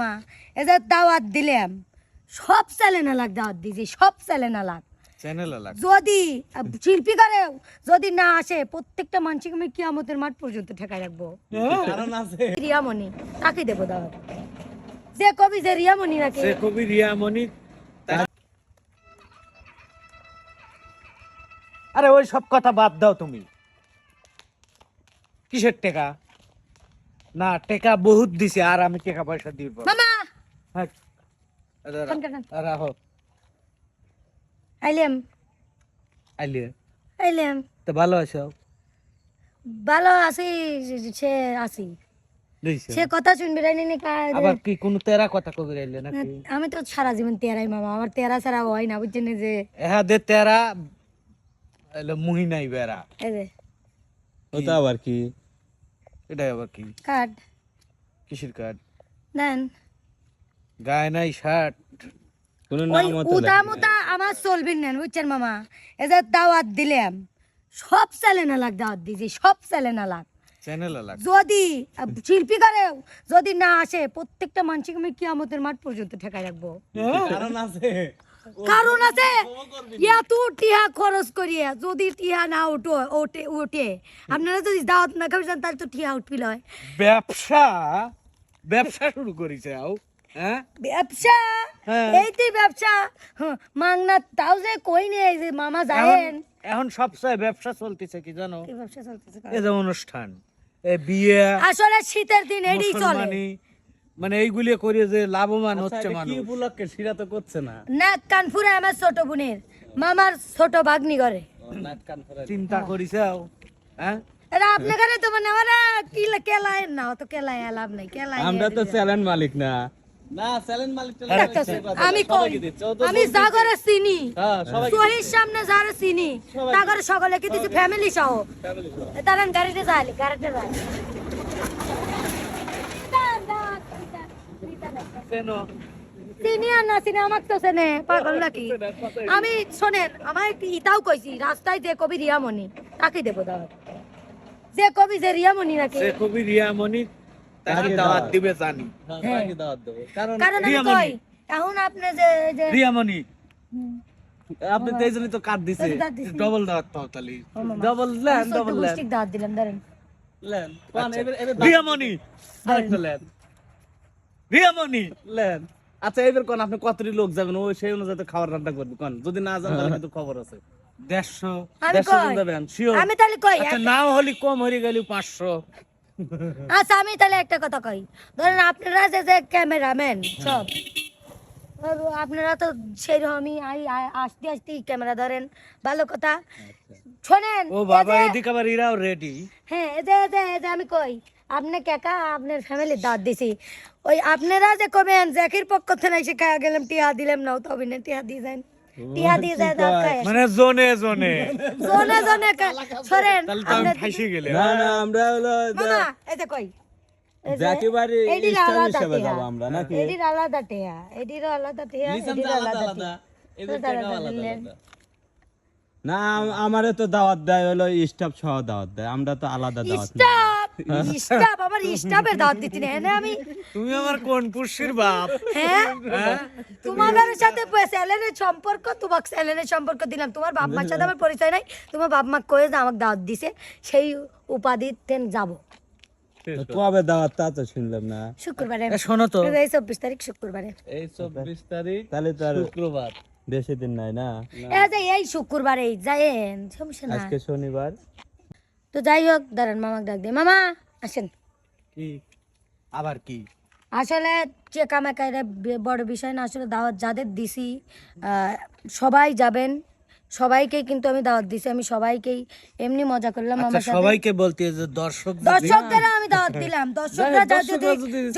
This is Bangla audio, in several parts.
মা এদের দাওয়াত দিলাম সব চ্যানেল দাওয়াত দিয়েছি সব চ্যানেল চ্যানেল যদি শিল্পী করেও যদি না আসে প্রত্যেকটা মানুষকে আমি কিয়ামতের মাঠ পর্যন্ত ঠেকাই রাখব। কারণ আছে। রিয়ামণি তাকে দেবো দাওয়াত। যে কবি যে রিয়ামণি নাকি। কবি রিয়ামণি আরে ওই সব কথা বাদ দাও তুমি। কিসের টেকা না টেকা বহুত দিছে আর আমি টাকা পয়সা দিব। মামা! হ্যাঁ। রাখো আইলাম। আইলাম। তো ভালো আছো? ভালো আছি সে আছি। সে কথা শুনবি রাইনি নি আবার কি কোন তেরা কথা কবি রাইলে নাকি? আমি তো সারা জীবন তেরাই মামা। আমার তেরা ছাড়া হয় না বুঝছেন যে। এহা দে তেরা এলো মুহি নাই বেড়া। এই যে। ওটা আবার কি? এটা আবার কি? কার্ড। কিসের কার্ড? দেন গায়ে নাই শার্ট। কোনো নাম উদা মুদা আমার না বুঝছেন মামা? এই যে দাওয়াত দিলাম সব চ্যানেল আলাগ দাওয়াত দিয়েছি সব চ্যানেল আলাগ। চ্যানেল আলাগ। যদি শিল্পী করেও যদি না আসে প্রত্যেকটা মানুষকে আমি কিয়ামতের মাঠ পর্যন্ত ঠেকাই রাখব। কারণ আছে। কারণ আছে ইয়া তু টিহা খরচ করিয়া যদি টিহা না উঠো ওঠে উঠে আপনারা যদি দাওয়াত না খাবেন তাহলে তো টিহা উঠবিল হয় ব্যবসা ব্যবসা শুরু করেছে আও হ্যাঁ ব্যবসা হ্যাঁ। এইটি ব্যবসা হ্যাঁ, মাংনা তাও যে কই নেই যে মামা যায়েন এখন সবচেয়ে ব্যবসা চলতেছে কি জানো ব্যবসা চলতেছে এই যে অনুষ্ঠান এ বিয়ে আসলে শীতের দিন এডি চলে মানে এইগুলি করে যে লাভবান হচ্ছে কি মানুষ। উপলক্ষে? সেটা তো করছে না। না কানপুরে আমার ছোট বোনের। মামার ছোট ভাগ্নি করে চিন্তা করিছে আও হ্যাঁ? এটা আপনার ঘরে তো মানে আমার কি কেলায়? না তো কেলায় লাভ নাই কেলায় আমরা তো মালিক না। আমি আমি জাগরে চিনি। হ্যাঁ সহির সামনে যারা চিনি। তাগরে সকলে কি দিছি? ফ্যামিলি সহ। তারান গাড়িতে গাড়িতে যাই কেন চিনি না চিনি আমাকে তো চেনে পাগল নাকি? আমি শোনেন আমার ইতাও কইছি রাস্তায় যে কবি রিয়ামণি তাকে দেবো দাওয়াত। যে কবি যে রিয়ামণি নাকি? সে কবি রিয়ামণি তাকে দাওয়াত দিবে জানি। হ্যাঁ। দাওয়াত দেবো। কারণ কারণ আমি রিয়ামণি। কই এখন আপনি যে যে রিয়ামণি আপনি তো এইজন্যই তো কাট দিছে। ডবল দাওয়াত পাও মামা। Double lane double lane. দাওয়াত দিলাম ধরেন এবার রিয়ামণি আরেকটা লেন। রিয়ামণি! লেন আচ্ছা এবার কোন আপনি কতটি লোক যাবেন? ওই সেই অনুযায়ী তো খাবার রান্না করবি কোন? যদি না যান তাহলে কিন্তু খবর আছে। দেড়শো। দেড়শো জন যাবেন শিওর আমি তাহলে কই? আচ্ছা নাও হলি কম হয়ে গেলি পাঁচশো। আচ্ছা আমি তাহলে একটা কথা কই। ধরেন আপনারা যে যে ক্যামেরাম্যান সব। আপনারা তো আসতে আসতে ক্যামেরা ধরেন ভালো কথা। শোনেন ও বাবা এদিকে আবার ইরাও রেডি হ্যাঁ আমি কই। আপনি কাকা আপনার ফ্যামিলির দাঁত দিছি ওই আপনারা যে কবেন জ্যাকির পক্ষ থেকে এসে খাওয়া গেলাম টিয়া দিলাম না তো অভিনয় টিয়া দিয়ে যান টিয়া দিয়ে যায় দাঁত খায় মানে জোনে জোনে জনে জনে সরেন তাহলে তো আমি ফাইসে গেলে না আমরা হলো মামা কই। যাব আমরা নাকি আলাদা আলাদা আলাদা। আলাদা। আমারে তো দাওয়াত দেয় হলো স্টাফ সহ দাওয়াত দেয় আমরা তো আলাদা দাওয়াত আবার দাওয়াত দিচ্ছি না হ্যাঁ আমি তুমি আমার কোন পুষ্যির বাপ? হ্যাঁ? তোমাদের সাথে স্যালেনের সম্পর্ক তোমাকে স্যালেনের সম্পর্ক দিলাম। তোমার বাপ মার সাথে আমার পরিচয় নাই। তোমার বাপ মা কয়ে যে আমাকে দাওয়াত দিছে সেই উপাধিতে যাব। কবে দাওয়াত? তা তো শুনলাম না। শুক্রবারে। এ, শোনো তো। এই চব্বিশ তারিখ শুক্রবারে। এই চব্বিশ তারিখ তাহলে তো শুক্রবার। বেশি দিন নাই না? এই শুক্রবারে যাইয়েন সমস্যা না আজকে শনিবার। তো যাই হোক দাঁড়ান মামাকে ডাক দিয়ে মামা আসেন। কি? আবার কি? আসলে চেকা মেকাইরে বড় বিষয় না আসলে দাওয়াত যাদের দিছি সবাই যাবেন। সবাইকেই কিন্তু আমি দাওয়াত দিছি আমি সবাইকেই এমনি মজা করলাম আচ্ছা আমার সাথে। সবাইকে বলতে যে দর্শক যদি- দর্শকদের আমি দাওয়াত দিলাম দর্শকরা যদি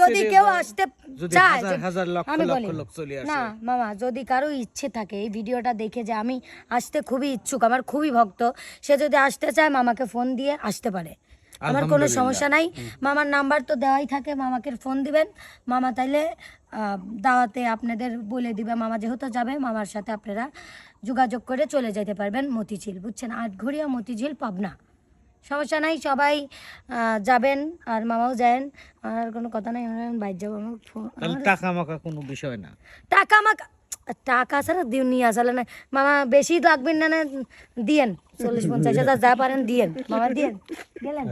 যদি কেউ আসতে চায় হাজার হাজার লক্ষ আমি লক্ষ লোক চলে আসে। না মামা যদি কারও ইচ্ছে থাকে এই ভিডিওটা দেখে যে আমি আসতে খুবই ইচ্ছুক আমার খুবই ভক্ত সে যদি আসতে চায় মামাকে ফোন দিয়ে আসতে পারে। আমার কোনো সমস্যা নাই। মামার নাম্বার তো দেওয়াই থাকে মামাকে ফোন দিবেন। মামা তাইলে দাওয়াতে আপনাদের বলে দিবে মামা যেহেতু যাবে মামার সাথে আপনারা যোগাযোগ করে চলে যেতে পারবেন মতিঝিল বুঝছেন? আটঘরিয়া মতিঝিল পাবনা। সমস্যা নাই সবাই আহ, যাবেন আর মামাও যাবেন আর কোনো কথা নাই বাইর যাব আমার ফোন- টাকা মাকা কোনো বিষয় না। টাকা আমাকে টাকা ছাড়া দিও নিয়ে আসলে না। মামা বেশি লাগবে না না দিয়েন। চল্লিশ পঞ্চাশ হাজার যা পারেন দিয়েন। মামা দিয়েন। গেলেন